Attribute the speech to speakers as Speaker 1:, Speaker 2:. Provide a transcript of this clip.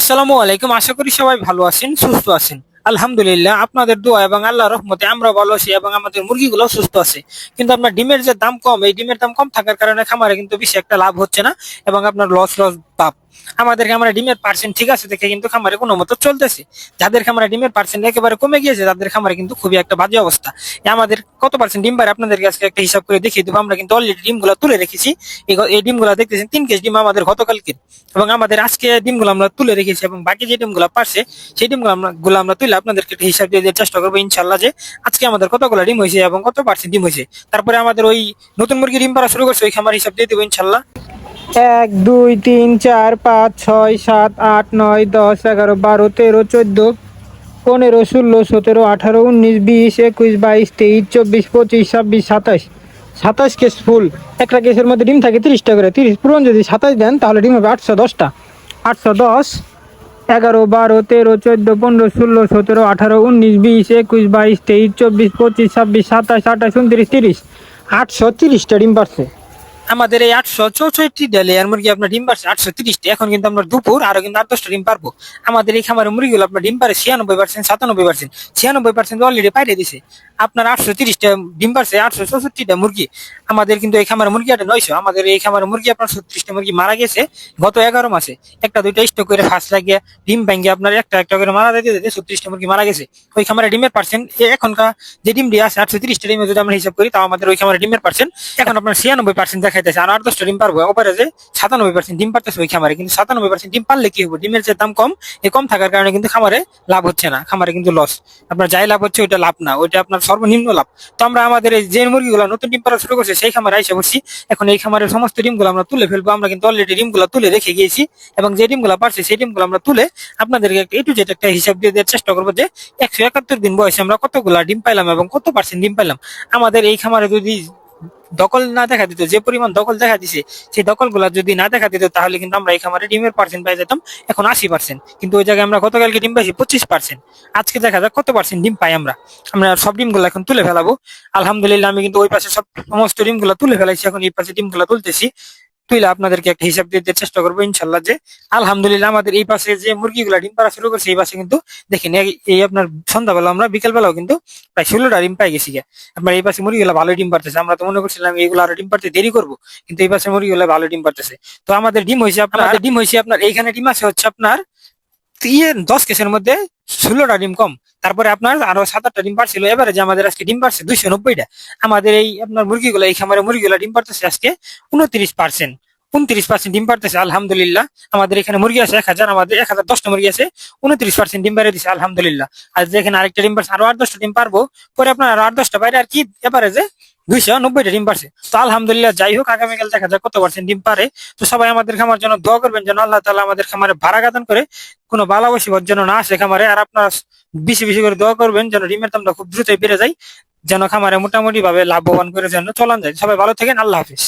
Speaker 1: আসসালামু আলাইকুম আশা করি সবাই ভালো আছেন সুস্থ আছেন আলহামদুলিল্লাহ আপনাদের দোয়া এবং আল্লাহ রহমতে আমরা ভালো আছি এবং আমাদের মুরগিগুলো সুস্থ আছে কিন্তু আপনার ডিমের যে দাম কম এই ডিমের দাম কম থাকার কারণে খামারে কিন্তু বেশি একটা লাভ হচ্ছে না এবং আপনার লস লস পাপ আমাদের খামারে ডিমের পার্সেন্ট ঠিক আছে দেখে কিন্তু খামারে কোনো মতো চলতেছে যাদের খামারে ডিমের পার্সেন্ট একেবারে কমে গিয়েছে তাদের খামারে কিন্তু খুবই একটা বাজে অবস্থা আমাদের কত পার্সেন্ট ডিম পারে আপনাদের কাছে একটা হিসাব করে দেখিয়ে দেবো আমরা কিন্তু অলরেডি ডিমগুলো তুলে রেখেছি এই ডিমগুলো দেখতেছেন তিন কেজি ডিম আমাদের গতকালকে এবং আমাদের আজকে ডিমগুলো আমরা তুলে রেখেছি এবং বাকি যে ডিমগুলো পারছে সেই ডিমগুলো আমরা গুলো আমরা তুলে আপনাদেরকে একটা হিসাব দিয়ে চেষ্টা করবো ইনশাল্লাহ যে আজকে আমাদের কতগুলো ডিম হয়েছে এবং কত পার্সেন্ট ডিম হয়েছে তারপরে আমাদের ওই নতুন মুরগি ডিম পাড়া শুরু করছে ওই খামার হিসাব দিয়ে দেবো ইনশাল্লাহ এক দুই তিন চার পাঁচ ছয় সাত আট নয় দশ এগারো বারো তেরো চোদ্দো পনেরো ষোলো সতেরো আঠারো উনিশ বিশ একুশ বাইশ তেইশ চব্বিশ পঁচিশ ছাব্বিশ সাতাশ সাতাশ কেস ফুল একটা কেসের মধ্যে ডিম থাকে তিরিশটা করে তিরিশ পুরন যদি সাতাশ দেন তাহলে ডিম হবে আটশো দশটা আটশো দশ এগারো বারো তেরো চোদ্দো পনেরো ষোলো সতেরো আঠারো উনিশ বিশ একুশ বাইশ তেইশ চব্বিশ পঁচিশ ছাব্বিশ সাতাশ আঠাশ উনত্রিশ তিরিশ আটশো তিরিশটা ডিম পারছে আমাদের এই আটশো চৌষট্টিটা আর মুরগি আপনার ডিম পারছে আটশো তিরিশটা এখন কিন্তু আমরা দুপুর আরো কিন্তু আট দশটা ডিম পারবো আমাদের এই খামারের মুরগিগুলো আপনার ডিম পারে ছিয়ানব্বই পার্সেন্ট সাতানব্বই পার্সেন্ট ছিয়ানব্বই পার্সেন্ট অলরেডি পাইরে দিছে আপনার আটশো তিরিশটা ডিম পারছে আটশো চৌষট্টিটা মুরগি আমাদের কিন্তু এই খামারের একটা নয়শো আমাদের এই খামারের মুরগি আপনার ছত্রিশটা মুরগি মারা গেছে গত এগারো মাসে একটা দুইটা স্টক করে ফাঁস লাগিয়ে ডিম ভেঙে আপনার একটা একটা করে মারা দিতে দিতে ছত্রিশটা মুরগি মারা গেছে ওই খামারে ডিমের পার্সেন্ট এখনকার যে ডিম দিয়ে আছে আটশো তিরিশটা ডিমে যদি আমরা হিসাব করি তাও আমাদের ওই খামারে ডিমের পার্সেন্ট এখন আপনার ছিয়ানব্বই পার্সেন্ট দেখা খাইতেছে আর দশটা ডিম পারবো ওপারে যে সাতানব্বই পার্সেন্ট ডিম পারতেছে ওই খামারে কিন্তু সাতানব্বই পার্সেন্ট ডিম পারলে কি হবে ডিমের যে দাম কম এই কম থাকার কারণে কিন্তু খামারে লাভ হচ্ছে না খামারে কিন্তু লস আপনার যাই লাভ হচ্ছে ওইটা লাভ না ওইটা আপনার সর্বনিম্ন লাভ তো আমরা আমাদের এই যে মুরগিগুলো নতুন ডিম পারা শুরু করছে সেই খামারে আইসে বসছি এখন এই খামারের সমস্ত ডিমগুলো আমরা তুলে ফেলবো আমরা কিন্তু অলরেডি ডিমগুলো তুলে রেখে গিয়েছি এবং যে ডিমগুলো পারছি সেই ডিমগুলো আমরা তুলে আপনাদেরকে একটু টু জেড একটা হিসাব দিয়ে দেওয়ার চেষ্টা করবো যে একশো একাত্তর দিন বয়সে আমরা কতগুলা ডিম পাইলাম এবং কত পার্সেন্ট ডিম পাইলাম আমাদের এই খামারে যদি দখল না দেখা দিত যে পরিমাণ দখল দেখা দিছে সেই গুলা যদি না দেখা দিত তাহলে কিন্তু আমরা এই খামারে ডিমের পার্সেন্ট পাই যেতাম এখন আশি পার্সেন্ট কিন্তু ওই জায়গায় আমরা গতকালকে ডিম পাইছি পঁচিশ পার্সেন্ট আজকে দেখা যাক কত পার্সেন্ট ডিম পাই আমরা আমরা সব ডিমগুলো এখন তুলে ফেলাবো আলহামদুলিল্লাহ আমি কিন্তু ওই পাশে সব সমস্ত ডিমগুলো তুলে ফেলাইছি এখন এই পাশে ডিমগুলো তুলতেছি তুইলে আপনাদেরকে একটা হিসাব দিতে চেষ্টা করবো ইনশাল্লাহ যে আলহামদুলিল্লাহ আমাদের এই পাশে যে মুরগিগুলা ডিম পাড়া শুরু করছে এই পাশে কিন্তু দেখেন এই আপনার সন্ধ্যাবেলা আমরা বিকালবেলাও কিন্তু প্রায় ষোলোটা ডিম পাই গেছি আপনার এই পাশে মুরগিগুলা ভালো ডিম পারতেছে আমরা তো মনে করছিলাম এইগুলো আরো ডিম পারতে দেরি করবো কিন্তু এই পাশে মুরগিগুলা ভালো ডিম পারতেছে তো আমাদের ডিম হয়েছে আপনার ডিম হয়েছে আপনার এইখানে ডিম আছে হচ্ছে আপনার ইয়ে দশ কেসের মধ্যে ষোলোটা ডিম কম তারপরে আপনার আরো সাত আটটা ডিম পারছিল এবারে যে আমাদের আজকে ডিম পারছে দুইশো নব্বইটা আমাদের এই আপনার মুরগিগুলো এই খামারে মুরগিগুলো ডিম পারতেছে আজকে উনত্রিশ পার্সেন্ট উনত্রিশ পার্সেন্ট ডিম পারতেছে আলহামদুলিল্লাহ আমাদের এখানে মুরগি আছে এক হাজার আমাদের এক হাজার দশটা মুরগি আছে উনত্রিশ পার্সেন্ট ডিম বাইরে দিচ্ছে আলহামদুলিল্লাহ আর যেখানে আরেকটা ডিম পারছে আরো আট দশটা ডিম পারবো পরে আপনার আরো আট দশটা বাইরে আর কি এবারে যে বুঝছো নব্বইটা ডিম পারছে তো আলহামদুলিল্লাহ যাই হোক আগামীকাল দেখা যাক কত পারছেন ডিম পারে তো সবাই আমাদের খামার জন্য দোয়া করবেন যেন আল্লাহ তালা আমাদের খামারে ভাড়া গাদান করে কোনো বালা বসিবর যেন না আসে খামারে আর আপনারা বেশি বেশি করে দোয়া করবেন যেন ডিমের দামটা খুব দ্রুতই বেড়ে যায় যেন খামারে মোটামুটি ভাবে লাভবান করে যেন চলান যায় সবাই ভালো থাকেন আল্লাহ হাফিজ